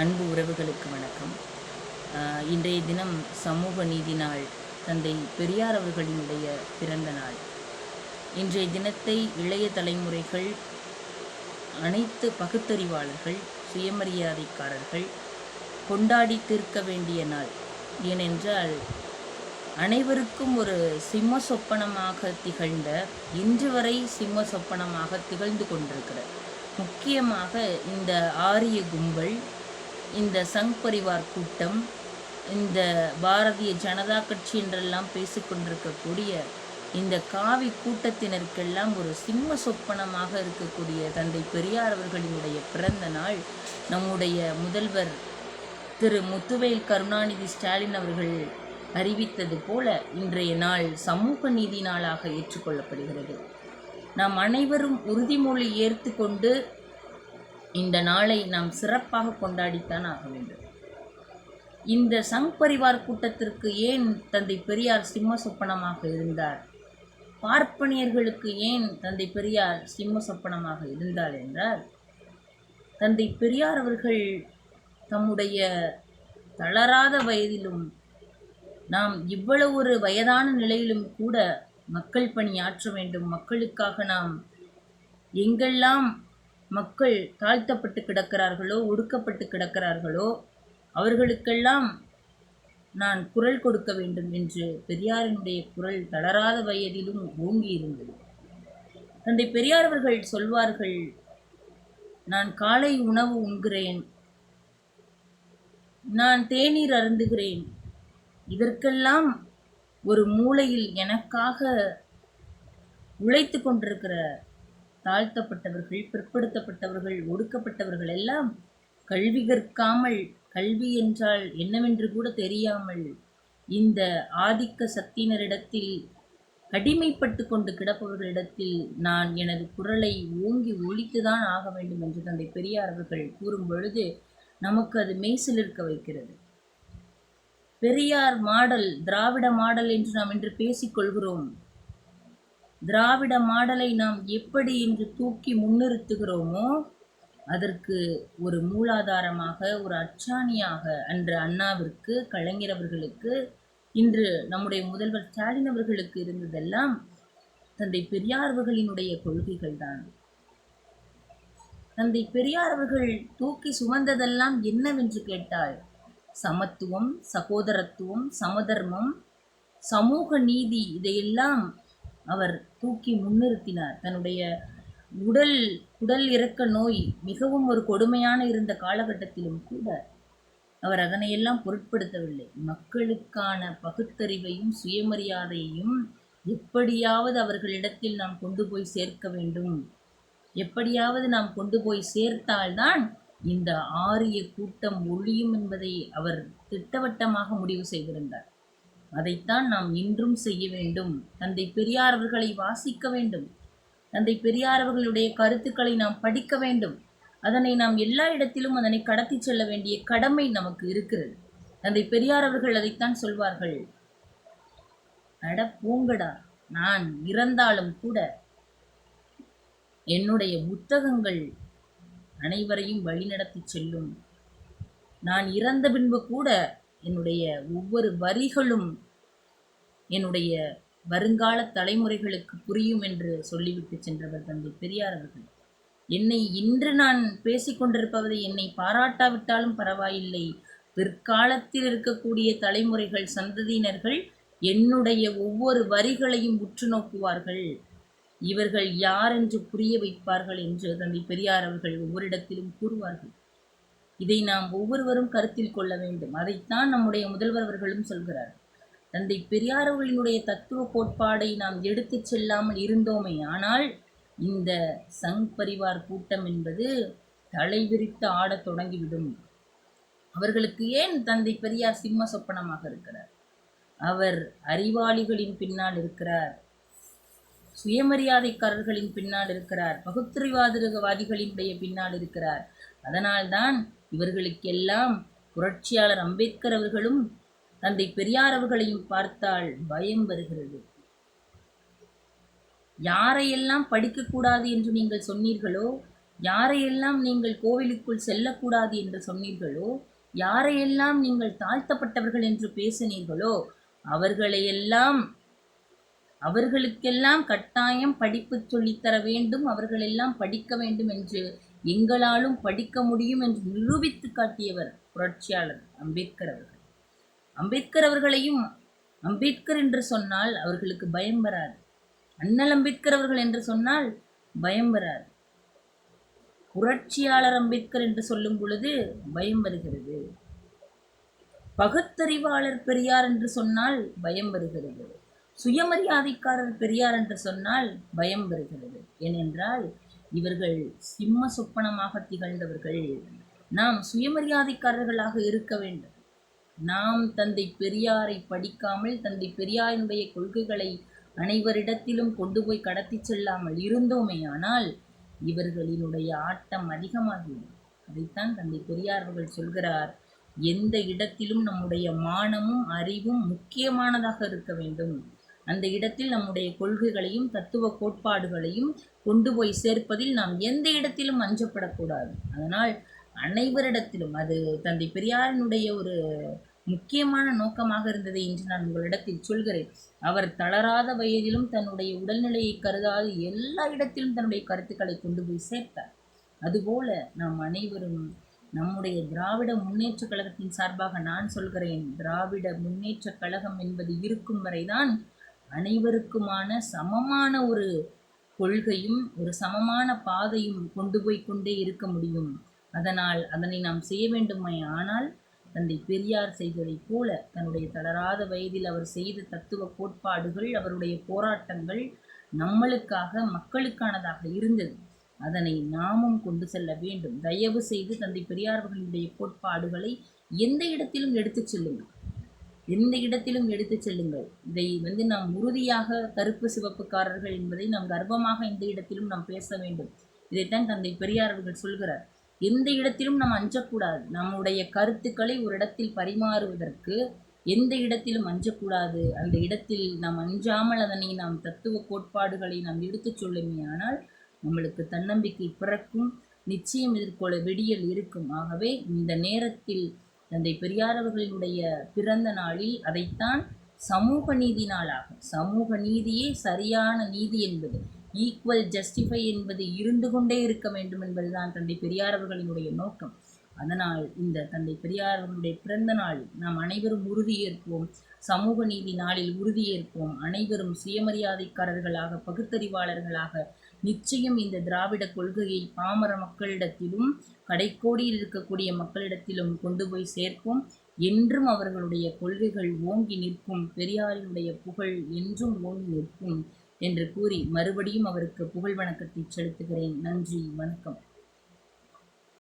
அன்பு உறவுகளுக்கு வணக்கம். ஆஹ் இன்றைய தினம் சமூக நீதி நாள் தந்தை பெரியார் அவர்களினுடைய பிறந்த நாள். இன்றைய தினத்தை இளைய தலைமுறைகள் அனைத்து பகுத்தறிவாளர்கள் சுயமரியாதைக்காரர்கள் கொண்டாடி தீர்க்க வேண்டிய நாள். ஏனென்றால் அனைவருக்கும் ஒரு சிம்ம சொப்பனமாக திகழ்ந்த இன்று வரை சிம்ம சொப்பனமாக திகழ்ந்து கொண்டிருக்கிறது. முக்கியமாக இந்த ஆரிய கும்பல் இந்த சங் பரிவார் கூட்டம் இந்த பாரதிய ஜனதா கட்சி என்றெல்லாம் பேசிக்கொண்டிருக்கக்கூடிய இந்த காவி கூட்டத்தினருக்கெல்லாம் ஒரு சிம்ம சொப்பனமாக இருக்கக்கூடிய தந்தை பெரியார் அவர்களினுடைய பிறந்த நாள் நம்முடைய முதல்வர் திரு முத்துவேல் கருணாநிதி ஸ்டாலின் அவர்கள் அறிவித்தது போல இன்றைய நாள் சமூக நீதி நாளாக ஏற்றுக்கொள்ளப்படுகிறது நாம் அனைவரும் உறுதிமொழி ஏற்றுக்கொண்டு இந்த நாளை நாம் சிறப்பாக கொண்டாடித்தான் ஆக வேண்டும். இந்த சங் பரிவார் கூட்டத்திற்கு ஏன் தந்தை பெரியார் சிம்ம சொப்பனமாக இருந்தார்? பார்ப்பனியர்களுக்கு ஏன் தந்தை பெரியார் சிம்ம சொப்பனமாக இருந்தார் என்றால் தந்தை பெரியார் அவர்கள் தம்முடைய தளராத வயதிலும் நாம் இவ்வளவு ஒரு வயதான நிலையிலும் கூட மக்கள் பணி ஆற்ற வேண்டும். மக்களுக்காக நாம் எங்கெல்லாம் மக்கள் தாழ்த்தப்பட்டு கிடக்கிறார்களோ ஒடுக்கப்பட்டு கிடக்கிறார்களோ அவர்களுக்கெல்லாம் நான் குரல் கொடுக்க வேண்டும் என்று பெரியாரினுடைய குரல் தளராத வயதிலும் ஓங்கி இருந்தது தந்தை பெரியார் அவர்கள் சொல்வார்கள் நான் காலை உணவு உண்கிறேன். நான் தேநீர் அருந்துகிறேன். இதற்கெல்லாம் ஒரு மூலையில் எனக்காக உழைத்து கொண்டிருக்கிற தாழ்த்தப்பட்டவர்கள் பிற்படுத்தப்பட்டவர்கள் ஒடுக்கப்பட்டவர்கள் எல்லாம் கல்வி கற்காமல் கல்வி என்றால் என்னவென்று கூட தெரியாமல் இந்த ஆதிக்க சக்தியினரிடத்தில் அடிமைப்பட்டு கொண்டு கிடப்பவர்களிடத்தில் நான் எனது குரலை ஓங்கி ஒழித்துதான் ஆக வேண்டும் என்று தந்தை பெரியார் அவர்கள் கூறும் பொழுது நமக்கு அது மெய்சிலிருக்க வைக்கிறது. பெரியார் மாடல் திராவிட மாடல் என்று நாம் இன்று பேசிக்கொள்கிறோம் திராவிட மாடலை நாம் எப்படி இன்று தூக்கி முன்னிறுத்துகிறோமோ அதற்கு ஒரு மூலாதாரமாக ஒரு அச்சாணியாக அன்று அண்ணாவிற்கு கலைஞர் அவர்களுக்கு இன்று நம்முடைய முதல்வர் ஸ்டாலின் அவர்களுக்கு இருந்ததெல்லாம் தந்தை பெரியார் அவர்களினுடைய கொள்கைகள் தான். தந்தை பெரியார் அவர்கள் தூக்கி சுமந்ததெல்லாம் என்னவென்று கேட்டால் சமத்துவம் சகோதரத்துவம் சமதர்மம் சமூக நீதி இதையெல்லாம் அவர் தூக்கி முன்னிறுத்தினார். தன்னுடைய உடல் உடல் இறக்க நோய் மிகவும் ஒரு கொடுமையான இருந்த காலகட்டத்திலும் கூட அவர் அதனையெல்லாம் பொருட்படுத்தவில்லை. மக்களுக்கான பகுத்தறிவையும் சுயமரியாதையையும் எப்படியாவது அவர்களிடத்தில் நாம் கொண்டு போய் சேர்க்க வேண்டும். எப்படியாவது நாம் கொண்டு போய் சேர்த்தால்தான் இந்த ஆரிய கூட்டம் ஒழியும் என்பதை அவர் திட்டவட்டமாக முடிவு செய்திருந்தார். அதைத்தான் நாம் இன்றும் செய்ய வேண்டும். தந்தை பெரியார் அவர்களை வாசிக்க வேண்டும். தந்தை பெரியார் அவர்களுடைய கருத்துக்களை நாம் படிக்க வேண்டும். அதனை நாம் எல்லா இடத்திலும் அதனை கடத்தி செல்ல வேண்டிய கடமை நமக்கு இருக்கிறது. தந்தை பெரியார் அவர்கள் அதைத்தான் சொல்வார்கள். அட பூங்கடா நான் இறந்தாலும் கூட என்னுடைய புத்தகங்கள் அனைவரையும் வழிநடத்தி செல்லும். நான் இறந்த பின்பு கூட என்னுடைய ஒவ்வொரு வரிகளும் என்னுடைய வருங்கால தலைமுறைகளுக்கு புரியும் என்று சொல்லிவிட்டு சென்றவர் தந்தை பெரியார் அவர்கள். என்னை இன்று நான் பேசிக்கொண்டிருப்பதை என்னை பாராட்டாவிட்டாலும் பரவாயில்லை. பிற்காலத்தில் இருக்கக்கூடிய தலைமுறைகள் சந்ததியினர்கள் என்னுடைய ஒவ்வொரு வரிகளையும் உற்று நோக்குவார்கள். இவர்கள் யார் என்று புரிய வைப்பார்கள் என்று தந்தை பெரியார் அவர்கள் ஒவ்வொரு இடத்திலும் கூறுவார்கள். இதை நாம் ஒவ்வொருவரும் கருத்தில் கொள்ள வேண்டும். அதைத்தான் நம்முடைய முதல்வர் அவர்களும் சொல்கிறார். தந்தை பெரியார் அவர்களினுடைய தத்துவ கோட்பாடை நாம் எடுத்துச் செல்லாமல் இருந்தோமே ஆனால் இந்த சங் பரிவார் கூட்டம் என்பது தலைவிரித்து ஆடத் தொடங்கிவிடும். அவர்களுக்கு ஏன் தந்தை பெரியார் சிம்ம சொப்பனமாக இருக்கிறார்? அவர் அறிவாளிகளின் பின்னால் இருக்கிறார். சுயமரியாதைக்காரர்களின் பின்னால் இருக்கிறார். பகுத்தறிவாதவாதிகளினுடைய பின்னால் இருக்கிறார். அதனால்தான் இவர்களுக்கெல்லாம் புரட்சியாளர் அம்பேத்கர் அவர்களும் தந்தை பெரியார் அவர்களையும் பார்த்தால் பயம் வருகிறது. யாரையெல்லாம் படிக்கக்கூடாது என்று நீங்கள் சொன்னீர்களோ யாரையெல்லாம் நீங்கள் கோவிலுக்குள் செல்லக்கூடாது என்று சொன்னீர்களோ யாரையெல்லாம் நீங்கள் தாழ்த்தப்பட்டவர்கள் என்று பேசினீர்களோ அவர்களையெல்லாம் அவர்களுக்கெல்லாம் கட்டாயம் படிப்பு சொல்லித்தர வேண்டும் அவர்களெல்லாம் படிக்க வேண்டும் என்று எங்களாலும் படிக்க முடியும் என்று நிரூபித்து காட்டியவர் புரட்சியாளர் அம்பேத்கர் அவர்கள். அம்பேத்கர் அவர்களையும் அம்பேத்கர் என்று சொன்னால் அவர்களுக்கு பயம் வராது. அண்ணல் அம்பேத்கர் அவர்கள் என்று சொன்னால் பயம் வராது. புரட்சியாளர் அம்பேத்கர் என்று சொல்லும் பொழுது பயம் வருகிறது. பகுத்தறிவாளர் பெரியார் என்று சொன்னால் பயம் வருகிறது. சுயமரியாதைக்காரர் பெரியார் என்று சொன்னால் பயம் வருகிறது. ஏனென்றால் இவர்கள் சிம்ம சொப்பனமாக திகழ்ந்தவர்கள். நாம் சுயமரியாதைக்காரர்களாக இருக்க வேண்டும். நாம் தந்தை பெரியாரை படிக்காமல் தந்தை பெரியாரினுடைய கொள்கைகளை அனைவரிடத்திலும் கொண்டு போய் கடத்தி செல்லாமல் இருந்தோமே ஆனால் இவர்களினுடைய ஆட்டம் அதிகமாகிவிடும் அதைத்தான் தந்தை பெரியார் அவர்கள் சொல்கிறார். எந்த இடத்திலும் நம்முடைய மானமும் அறிவும் முக்கியமானதாக இருக்க வேண்டும். அந்த இடத்தில் நம்முடைய கொள்கைகளையும் தத்துவ கோட்பாடுகளையும் கொண்டு போய் சேர்ப்பதில் நாம் எந்த இடத்திலும் அஞ்சப்படக்கூடாது. அதனால் அனைவரிடத்திலும் அது தந்தை பெரியாரினுடைய ஒரு முக்கியமான நோக்கமாக இருந்தது என்று நான் உங்களிடத்தில் சொல்கிறேன். அவர் தளராத வயதிலும் தன்னுடைய உடல்நிலையை கருதாது எல்லா இடத்திலும் தன்னுடைய கருத்துக்களை கொண்டு போய் சேர்த்தார். அதுபோல நாம் அனைவரும் நம்முடைய திராவிட முன்னேற்ற கழகத்தின் சார்பாக நான் சொல்கிறேன் திராவிட முன்னேற்ற கழகம் என்பது இருக்கும் வரைதான் அனைவருக்குமான சமமான ஒரு கொள்கையும் ஒரு சமமான பாதையும் கொண்டு போய் கொண்டே இருக்க முடியும். அதனால் அதனை நாம் செய்ய வேண்டுமே ஆனால் தந்தை பெரியார் செய்ததைப் போல தன்னுடைய தளராத வயதில் அவர் செய்த தத்துவ கோட்பாடுகள் அவருடைய போராட்டங்கள் நம்மளுக்காக மக்களுக்கானதாக இருந்தது. அதனை நாமும் கொண்டு செல்ல வேண்டும். தயவு செய்து தந்தை பெரியார்களுடைய கோட்பாடுகளை எந்த இடத்திலும் எடுத்துச் செல்லுங்கள். எந்த இடத்திலும் எடுத்துச் செல்லுங்கள். இதை வந்து நாம் உறுதியாக கருப்பு சிவப்புக்காரர்கள் என்பதை நாம் கர்வமாக இந்த இடத்திலும் நாம் பேச வேண்டும். இதைத்தான் தந்தை பெரியார் அவர்கள் சொல்கிறார். எந்த இடத்திலும் நாம் அஞ்சக்கூடாது. நம்முடைய கருத்துக்களை ஒரு இடத்தில் பரிமாறுவதற்கு எந்த இடத்திலும் அஞ்சக்கூடாது. அந்த இடத்தில் நாம் அஞ்சாமல் அதனை நாம் தத்துவ கோட்பாடுகளை நாம் எடுத்துச் சொல்லுமே ஆனால் நம்மளுக்கு தன்னம்பிக்கை பிறக்கும் நிச்சயம் எதிர்கொள்ள விடியல் இருக்கும். ஆகவே இந்த நேரத்தில் தந்தை பெரியார் அவர்களுடைய பிறந்த நாளில் அதைத்தான் சமூக நீதி நாளாகும். சமூக நீதியே சரியான நீதி என்பது ஈக்குவல் ஜஸ்டிஃபை என்பது இருந்து கொண்டே இருக்க வேண்டும் என்பதுதான் தந்தை பெரியார் அவர்களினுடைய நோக்கம். அதனால் இந்த தந்தை பெரியார் அவர்களுடைய பிறந்த நாளில் நாம் அனைவரும் உறுதியேற்போம் சமூக நீதி நாளில் உறுதியேற்போம் அனைவரும் சுயமரியாதைக்காரர்களாக பகுத்தறிவாளர்களாக நிச்சயம் இந்த திராவிட கொள்கையை பாமர மக்களிடத்திலும் கடைக்கோடியில் இருக்கக்கூடிய மக்களிடத்திலும் கொண்டு போய் சேர்ப்போம் என்றும் அவர்களுடைய கொள்கைகள் ஓங்கி நிற்கும். பெரியாரினுடைய புகழ் என்றும் ஓங்கி நிற்கும் என்று கூறி மறுபடியும் அவருக்கு புகழ் வணக்கத்தை செலுத்துகிறேன். நன்றி வணக்கம்.